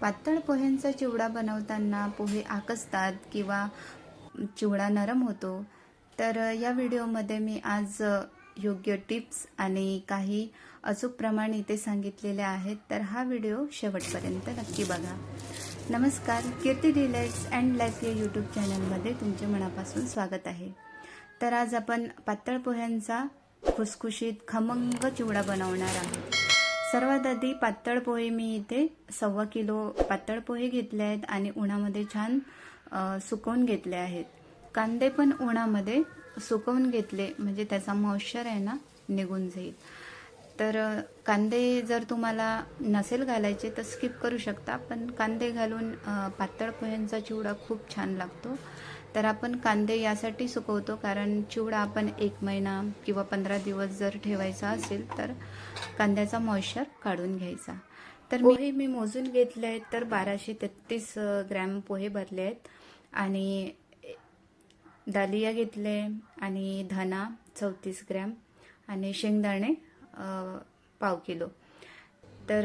पातळ पोह्यांचा चिवडा बनवताना पोहे आकसतात किंवा चिवडा नरम होतो. तर या व्हिडिओमध्ये मी आज योग्य टिप्स आणि काही अचूक प्रमाण इथे सांगितलेले आहेत. तर हा व्हिडिओ शेवटपर्यंत नक्की बघा. नमस्कार कीर्ती डिलाइट्स अँड लाईफ या यूट्यूब चॅनलमध्ये तुमचे मनापासून स्वागत आहे. तर आज आपण पातळ पोह्यांचा खुसखुशीत खमंग चिवडा बनवणार आहोत. सर्वात आधी पातळ पोहे मी इथे सव्वा किलो पातळ पोहे घेतले आहेत आणि उन्हामध्ये छान सुकवून घेतले आहेत. कांदे पण उन्हामध्ये सुकवून घेतले म्हणजे त्याचा मॉइश्चर आहे ना निघून जाईल. तर कांदे जर तुम्हाला नसेल घालायचे तर स्किप करू शकता पण कांदे घालून पातळ पोह्यांचा चिवडा खूप छान लागतो. तर आपण कांदे यासाठी सुकवतो कारण चिवडा आपण एक महिना किंवा पंधरा दिवस जर ठेवायचा असेल तर कांद्याचा मॉइश्चर काढून घ्यायचा. तर पोहे मी मोजून घेतले आहेत तर बाराशे तेहतीस ग्रॅम पोहे भरले आहेत. आणि दालिया घेतले आणि धना चौतीस ग्रॅम आणि शेंगदाणे पाव किलो. तर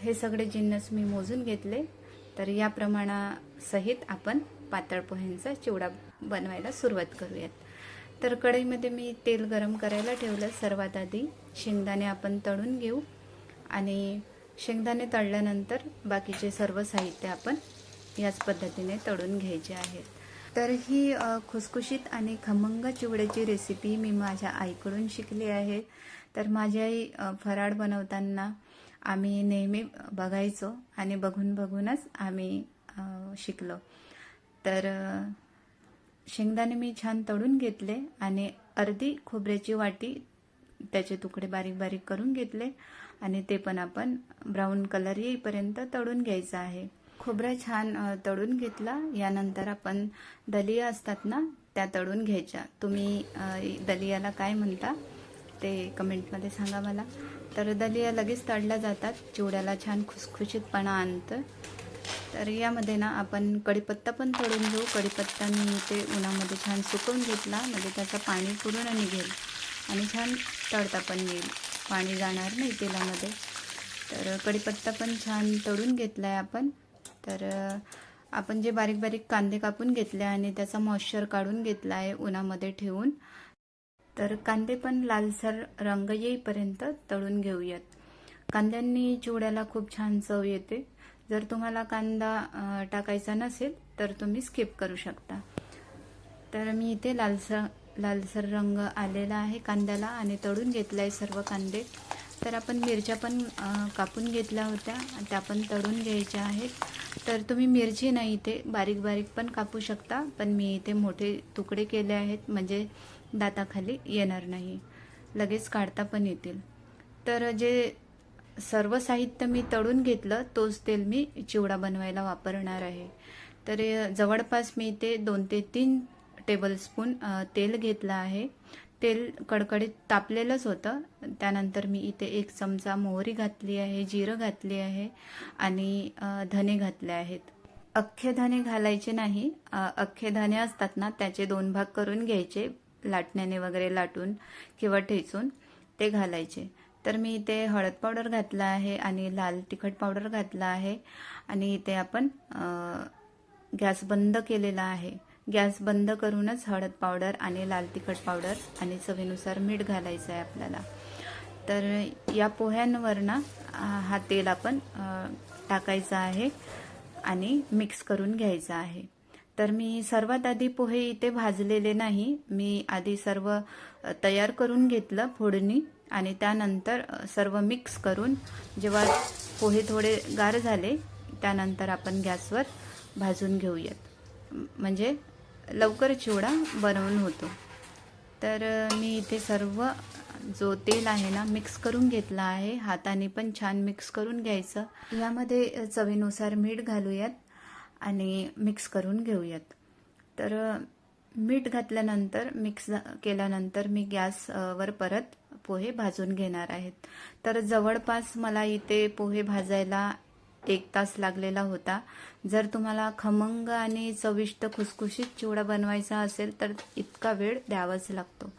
हे सगळे जिन्नस मी मोजून घेतले. तर या प्रमाणासहित आपण पातळ पोह्यांचा चिवडा बनवायला सुरुवात करूयात. तर कढईमध्ये मी तेल गरम करायला ठेवलं सर्वात आधी. शेंगदाणे आपण तळून घेऊ. आणि शेंगदाणे तळल्यानंतर बाकीचे सर्व साहित्य आपण याच पद्धतीने तळून घ्यायचे आहेत. तर ही खुसखुशीत आणि खमंग चिवड्याची रेसिपी मी माझ्या आईकडून शिकली आहे. तर माझी आई फराळ बनवताना आम्ही नेहमी बघायचो आणि बघून बघूनच आम्ही शिकलो. तर शेंगदाणे मी छान तळून घेतले आणि अर्धी खोबऱ्याची वाटी त्याचे तुकडे बारीक बारीक करून घेतले आणि ते पण आपण ब्राऊन कलर येईपर्यंत तळून घ्यायचं आहे. खोबरा छान तळून घेतला. यानंतर आपण दलिया असतात ना त्या तळून घ्यायच्या. तुम्ही दलियाला काय म्हणता? ते कमेंटमध्ये सांगा मला. तर दलिया लगेच तळल्या जातात. चिवड्याला छान खुसखुशीतपणा आणतं. तर यामध्ये ना आपण कढीपत्ता पण तळून घेऊ. कढीपत्ता मी ते उन्हामध्ये छान सुकवून घेतला. म्हणजे त्याचं पाणी पूर्ण निघेल आणि छान तळता पण येईल. पाणी जाणार नाही तेलामध्ये. तर कढीपत्ता पण छान तळून घेतला आहे आपण. तर आपण जे बारीक बारीक कांदे कापून घेतले आणि त्याचा मॉइश्चर काढून घेतला आहे उन्हामध्ये ठेवून. तर कांदे पण लालसर रंग येईपर्यंत तळून घेऊयात. कांद्यांनी चिवड्याला खूप छान चव येते. जर तुम्हाला कांदा टाकायचा नसेल तर तुम्ही स्किप करू शकता. तर मी इथे लालसर लालसर रंग आलेला आहे कांद्याला आणि तळून घेतला आहे सर्व कांदे. तर आपण मिरच्या पण कापून घेतल्या होत्या. त्या पण तळून घ्यायच्या आहेत. तर तुम्ही मिरची नाही इथे बारीक बारीक पण कापू शकता. पण मी इथे मोठे तुकडे केले आहेत. म्हणजे दाताखाली येणार नाही. लगेच काढता पण येतील. तर जे सर्व साहित्य मी तळून घेतलं तोच तेल मी चिवडा बनवायला वापरणार आहे. तर जवळपास मी ते दोन ते तीन टेबलस्पून तेल घेतलं आहे. तेल कडकडीत तापलेलंच होतं. त्यानंतर मी इथे एक चमचा मोहरी घातली आहे जिरं घातली आहे आणि धने घातले आहेत. अख्खे धने घालायचे नाही. अख्खे धने असतात ना त्याचे दोन भाग करून घ्यायचे. लाटण्याने वगैरे लाटून किंवा ठेचून ते घालायचे. तर मी इथे हळद पावडर घातला आहे आणि लाल तिखट पावडर घातला आहे आणि इथे आपण गॅस बंद केलेला आहे. गॅस बंद करूनच हळद पावडर आणि लाल तिखट पावडर आणि चवीनुसार मीठ घालायचं आहे आपल्याला. तर या पोह्यांवर ना हा तेल आपण टाकायचा आहे आणि मिक्स करून घ्यायचा आहे. तर मी सर्वात आधी पोहे इथे भाजलेले नाही. मी आधी सर्व तयार करून घेतलं फोडणी आणि त्यानंतर सर्व मिक्स करून जेव्हा पोहे थोडे गार झाले त्यानंतर आपण गॅसवर भाजून घेऊयात. म्हणजे लवकर चिवडा बनवून होतो. तर मी इथे सर्व जो तेल आहे ना मिक्स करून घेतला आहे. हाताने पण छान मिक्स करून घ्यायचं. यामध्ये चवीनुसार मीठ घालूयात. आणि मिक्स करून घेऊयात. तर मीठ घातल्यानंतर मिक्स केल्यानंतर मी गॅसवर परत पोहे भाजून घेणार आहेत. तर जवळपास मला इथे पोहे भाजायला एक तास लागलेला होता. जर तुम्हाला खमंग आणि चविष्ट खुसखुशीत चिवडा बनवायचा असेल तर इतका वेळ द्यावाच लागतो.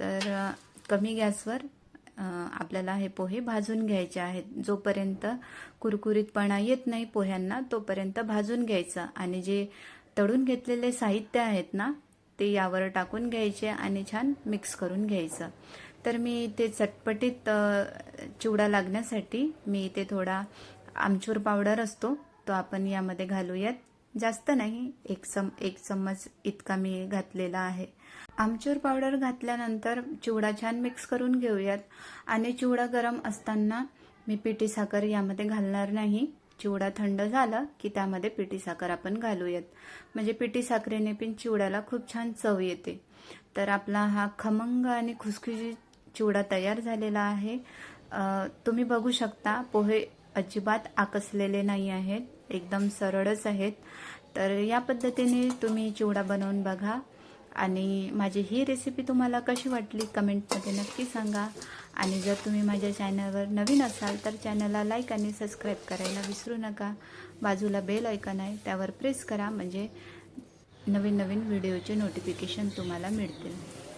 तर कमी गॅसवर आपल्याला हे पोहे भाजून घ्यायचे आहेत. जोपर्यंत कुरकुरीतपणा येत नाही पोह्यांना तोपर्यंत भाजून घ्यायचं. आणि जे तळून घेतलेले साहित्य आहेत ना ते यावर टाकून घ्यायचे आणि छान मिक्स करून घ्यायचं. तर मी ते चटपटीत चिवडा लागण्यासाठी मी इथे थोडा आमचूर पावडर असतो तो आपण यामध्ये घालूयात. जास्त नाही एक चम एक चम्मच इतका मी घातलेला आहे. आमचूर पावडर घातल्यानंतर चिवडा छान मिक्स करून घेऊयात. आणि चिवडा गरम असताना मी पिठी साखर यामध्ये घालणार नाही. चिवडा थंड झाला की त्यामध्ये पिठी साखर आपण घालूयात. म्हणजे पिठी साखरेने पण चिवड्याला खूप छान चव येते. तर आपला हा खमंग आणि खुसखुशी चिवडा तयार झालेला आहे. तुम्ही बघू शकता पोहे अजिबात आकसलेले नाही आहेत. एकदम सरळच आहेत. तर या पद्धतीने तुम्ही चिवडा बनवून बघा. आणि माझी ही रेसिपी तुम्हाला कशी वाटली कमेंटमध्ये नक्की सांगा. आणि जर तुम्ही माझ्या चॅनलवर नवीन असाल तर चॅनलला लाईक आणि सबस्क्राईब करायला विसरू नका. बाजूला बेल ऐकन आहे त्यावर प्रेस करा म्हणजे नवीन नवीन व्हिडिओचे नोटिफिकेशन तुम्हाला मिळतील.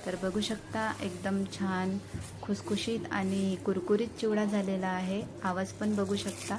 तर बघू शकता एकदम छान खुसखुशीत आणि कुरकुरीत चिवडा झालेला आहे. आवाज पण बघू शकता.